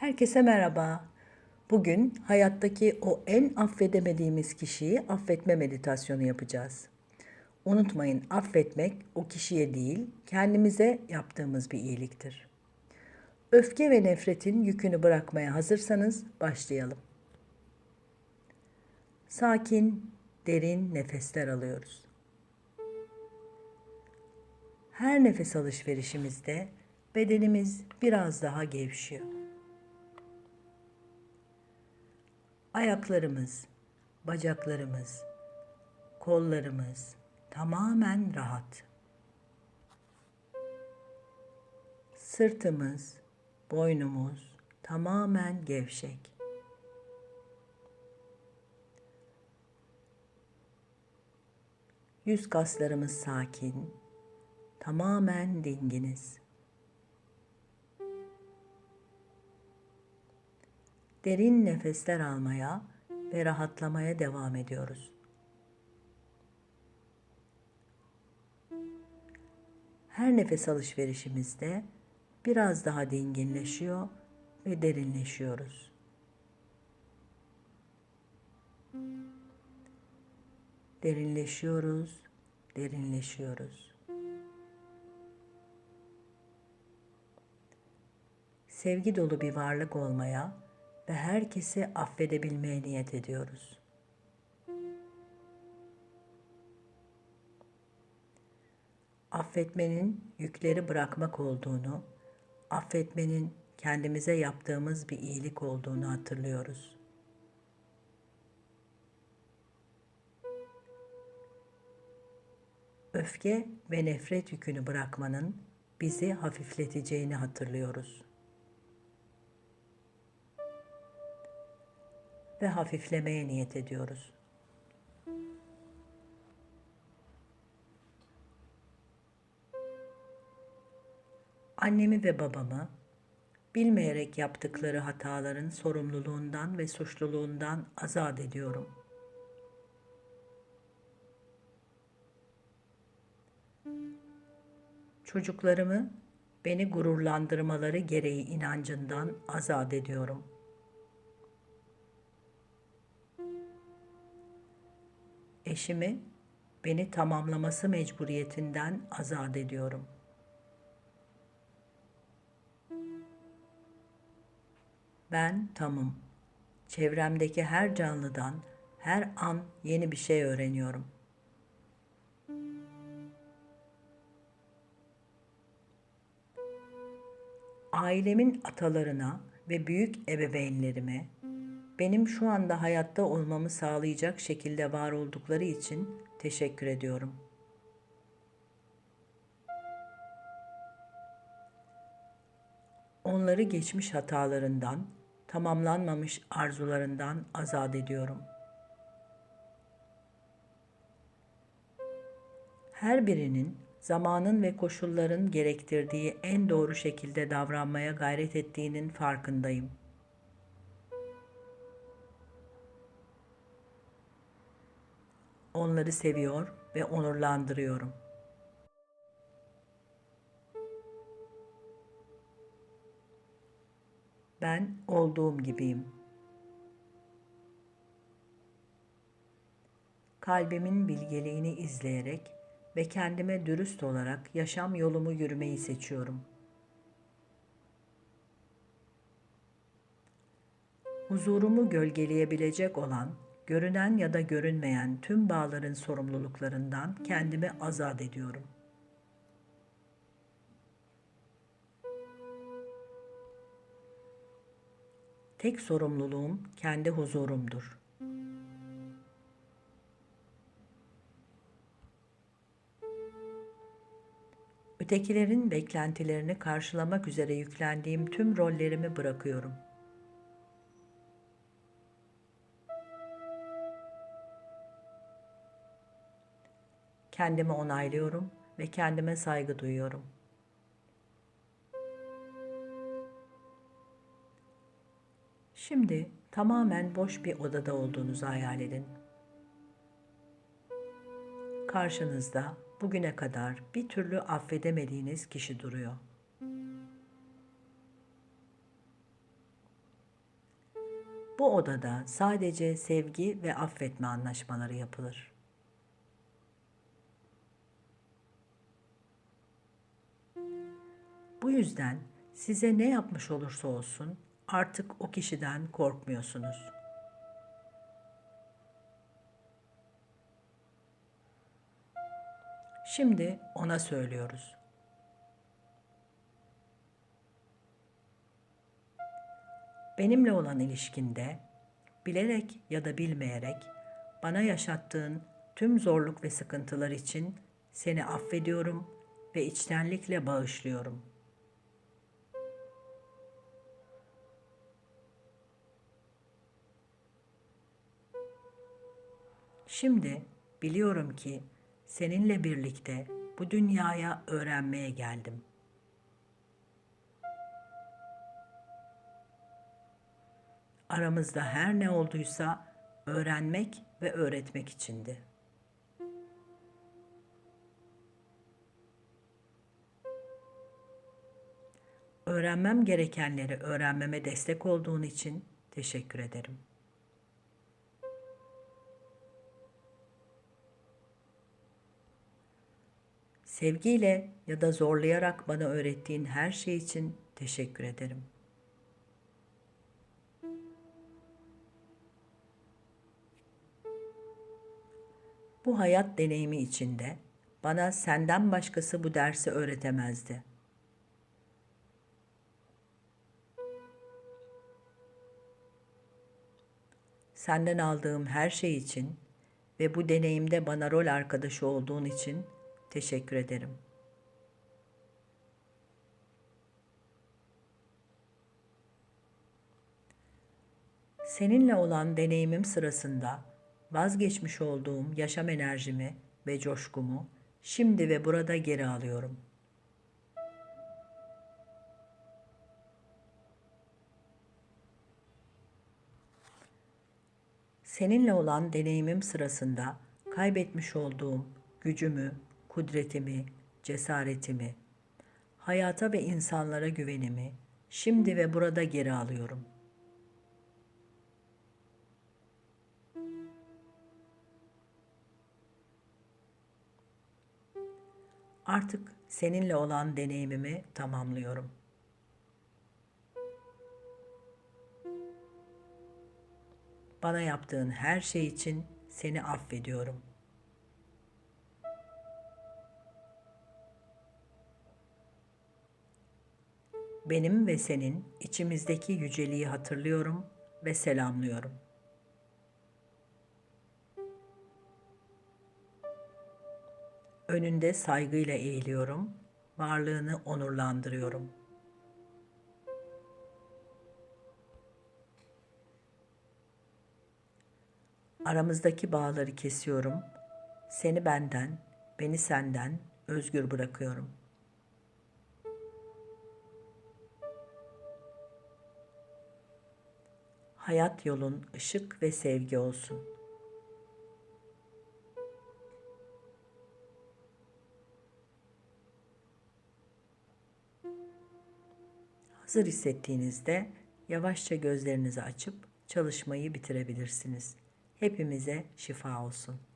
Herkese merhaba. Bugün hayattaki o en affedemediğimiz kişiyi affetme meditasyonu yapacağız. Unutmayın affetmek o kişiye değil, kendimize yaptığımız bir iyiliktir. Öfke ve nefretin yükünü bırakmaya hazırsanız başlayalım. Sakin, derin nefesler alıyoruz. Her nefes alışverişimizde bedenimiz biraz daha gevşiyor. Ayaklarımız, bacaklarımız, kollarımız tamamen rahat. Sırtımız, boynumuz tamamen gevşek. Yüz kaslarımız sakin, tamamen dinginiz. Derin nefesler almaya ve rahatlamaya devam ediyoruz. Her nefes alışverişimizde biraz daha dinginleşiyor ve derinleşiyoruz. Derinleşiyoruz, derinleşiyoruz. Sevgi dolu bir varlık olmaya ve herkesi affedebilmeye niyet ediyoruz. Affetmenin yükleri bırakmak olduğunu, affetmenin kendimize yaptığımız bir iyilik olduğunu hatırlıyoruz. Öfke ve nefret yükünü bırakmanın bizi hafifleteceğini hatırlıyoruz. Ve hafiflemeye niyet ediyoruz. Annemi ve babamı bilmeyerek yaptıkları hataların sorumluluğundan ve suçluluğundan azat ediyorum. Çocuklarımı beni gururlandırmaları gereği inancından azat ediyorum.'' Eşimi beni tamamlaması mecburiyetinden azat ediyorum. Ben tamım. Çevremdeki her canlıdan her an yeni bir şey öğreniyorum. Ailemin atalarına ve büyük ebeveynlerime benim şu anda hayatta olmamı sağlayacak şekilde var oldukları için teşekkür ediyorum. Onları geçmiş hatalarından, tamamlanmamış arzularından azat ediyorum. Her birinin zamanın ve koşulların gerektirdiği en doğru şekilde davranmaya gayret ettiğinin farkındayım.'' Onları seviyor ve onurlandırıyorum. Ben olduğum gibiyim. Kalbimin bilgeliğini izleyerek ve kendime dürüst olarak yaşam yolumu yürümeyi seçiyorum. Huzurumu gölgeleyebilecek olan görünen ya da görünmeyen tüm bağların sorumluluklarından kendimi azat ediyorum. Tek sorumluluğum kendi huzurumdur. Ötekilerin beklentilerini karşılamak üzere yüklendiğim tüm rollerimi bırakıyorum.'' Kendimi onaylıyorum ve kendime saygı duyuyorum. Şimdi tamamen boş bir odada olduğunuzu hayal edin. Karşınızda bugüne kadar bir türlü affedemediğiniz kişi duruyor. odada sadece sevgi ve affetme anlaşmaları yapılır. Bu yüzden size ne yapmış olursa olsun artık o kişiden korkmuyorsunuz. Şimdi ona söylüyoruz. Benimle olan ilişkinde bilerek ya da bilmeyerek bana yaşattığın tüm zorluk ve sıkıntılar için seni affediyorum ve içtenlikle bağışlıyorum. Şimdi biliyorum ki seninle birlikte bu dünyaya öğrenmeye geldim. Aramızda her ne olduysa öğrenmek ve öğretmek içindi. Öğrenmem gerekenleri öğrenmeme destek olduğun için teşekkür ederim. Sevgiyle ya da zorlayarak bana öğrettiğin her şey için teşekkür ederim. Bu hayat deneyimi içinde bana senden başkası bu dersi öğretemezdi. Senden aldığım her şey için ve bu deneyimde bana rol arkadaşı olduğun için teşekkür ederim. Seninle olan deneyimim sırasında vazgeçmiş olduğum yaşam enerjimi ve coşkumu şimdi ve burada geri alıyorum. Seninle olan deneyimim sırasında kaybetmiş olduğum gücümü, kudretimi, cesaretimi, hayata ve insanlara güvenimi şimdi ve burada geri alıyorum. Artık seninle olan deneyimimi tamamlıyorum. Bana yaptığın her şey için seni affediyorum. Benim ve senin içimizdeki yüceliği hatırlıyorum ve selamlıyorum. Önünde saygıyla eğiliyorum, varlığını onurlandırıyorum. Aramızdaki bağları kesiyorum. Seni benden, beni senden özgür bırakıyorum.'' Hayat yolun ışık ve sevgi olsun. Hazır hissettiğinizde yavaşça gözlerinizi açıp çalışmayı bitirebilirsiniz. Hepimize şifa olsun.